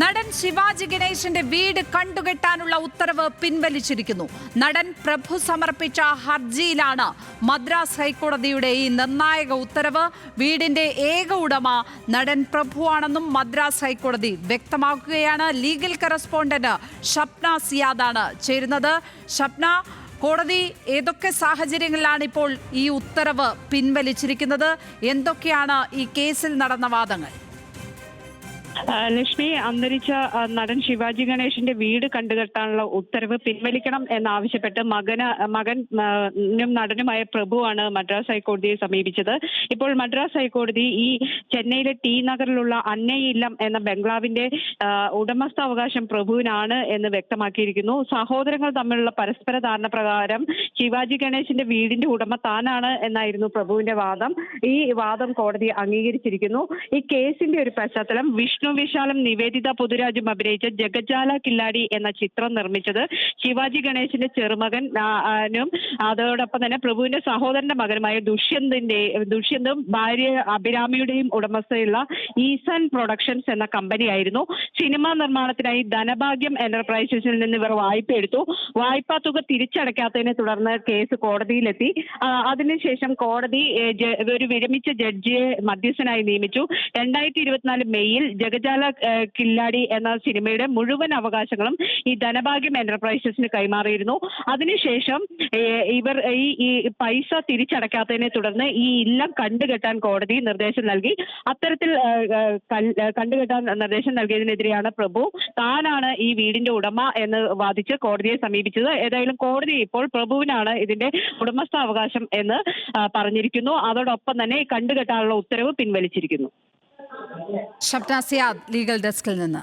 നടൻ ശിവാജി ഗണേശന്റെ വീട് കണ്ടുകെട്ടാനുള്ള ഉത്തരവ് പിൻവലിച്ചിരിക്കുന്നു. നടൻ പ്രഭു സമർപ്പിച്ച ഹർജിയിലാണ് മദ്രാസ് ഹൈക്കോടതിയുടെ ഈ നിർണായക ഉത്തരവ്. വീടിന്റെ ഏക ഉടമ നടൻ പ്രഭുവാണെന്നും മദ്രാസ് ഹൈക്കോടതി വ്യക്തമാക്കുകയാണ്. ലീഗൽ കറസ്പോണ്ടന്റ് ഷപ്ന സിയാദാണ് ചേരുന്നത്. ഷപ്ന കോടതി ഏതൊക്കെ സാഹചര്യങ്ങളിലാണ് ഇപ്പോൾ ഈ ഉത്തരവ് പിൻവലിച്ചിരിക്കുന്നത്? എന്തൊക്കെയാണ് ഈ കേസിൽ നടന്ന വാദങ്ങൾ? ലക്ഷ്മി അന്തരിച്ച നടൻ ശിവാജി ഗണേഷിന്റെ വീട് കണ്ടുകെട്ടാനുള്ള ഉത്തരവ് പിൻവലിക്കണം എന്നാവശ്യപ്പെട്ട് മകന് മകൻ ആ, നും നടനുമായ പ്രഭുവാണ് മദ്രാസ് ഹൈക്കോടതിയെ സമീപിച്ചത്. ഇപ്പോൾ മദ്രാസ് ഹൈക്കോടതി ഈ ചെന്നൈയിലെ ടി നഗറിലുള്ള അന്നയില്ലം എന്ന ബംഗ്ലാവിന്റെ ഉടമസ്ഥാവകാശം പ്രഭുവിനാണ് എന്ന് വ്യക്തമാക്കിയിരിക്കുന്നു. സഹോദരങ്ങൾ തമ്മിലുള്ള പരസ്പര ധാരണ പ്രകാരം ശിവാജി ഗണേഷിന്റെ വീടിന്റെ ഉടമ താനാണ് എന്നായിരുന്നു പ്രഭുവിന്റെ വാദം. ഈ വാദം കോടതി അംഗീകരിച്ചിരിക്കുന്നു. ഈ കേസിന്റെ ഒരു പശ്ചാത്തലം വിഷ്ണു വിശാലും നിവേദിത പൊതുരാജും അഭിനയിച്ച ജഗജാല കില്ലാടി എന്ന ചിത്രം നിർമ്മിച്ചത് ശിവാജി ഗണേശിന്റെ ചെറുമകൻ അതോടൊപ്പം തന്നെ പ്രഭുവിന്റെ സഹോദരന്റെ മകനുമായ ദുഷ്യന്തിന്റെ ദുഷ്യന്തും ഭാര്യ അഭിരാമിയുടെയും ഉടമസ്ഥയുള്ള ഈസൻ പ്രൊഡക്ഷൻസ് എന്ന കമ്പനിയായിരുന്നു. സിനിമാ നിർമ്മാണത്തിനായി ധനഭാഗ്യം എന്റർപ്രൈസസിൽ നിന്ന് ഇവർ വായ്പ എടുത്തു. വായ്പാ തുക തിരിച്ചടയ്ക്കാത്തതിനെ തുടർന്ന് കേസ് കോടതിയിലെത്തി. അതിനുശേഷം കോടതി ഒരു വിരമിച്ച ജഡ്ജിയെ മധ്യസ്ഥനായി നിയമിച്ചു. രണ്ടായിരത്തി ഇരുപത്തിനാല് മെയ്യിൽ ജഗജാല കില്ലാടി എന്ന സിനിമയുടെ മുഴുവൻ അവകാശങ്ങളും ഈ ധനഭാഗ്യം എന്റർപ്രൈസസിന് കൈമാറിയിരുന്നു. അതിനുശേഷം ഇവർ ഈ പൈസ തിരിച്ചടയ്ക്കാത്തതിനെ തുടർന്ന് ഈ ഇല്ലം കണ്ടുകെട്ടാൻ കോടതി നിർദ്ദേശം നൽകി. അത്തരത്തിൽ കണ്ടുകെട്ടാൻ നിർദ്ദേശം നൽകിയതിനെതിരെയാണ് പ്രഭു താനാണ് ഈ വീടിന്റെ ഉടമ എന്ന് വാദിച്ച് കോടതിയെ സമീപിച്ചത്. ഏതായാലും കോടതി ഇപ്പോൾ പ്രഭുവിനാണ് ഇതിന്റെ ഉടമസ്ഥാവകാശം എന്ന് പറഞ്ഞിരിക്കുന്നു. അതോടൊപ്പം തന്നെ കണ്ടുകെട്ടാനുള്ള ഉത്തരവ് പിൻവലിച്ചിരിക്കുന്നു. ഷപ്ന സിയാദ് ലീഗൽ ഡെസ്കിൽ നിന്ന്.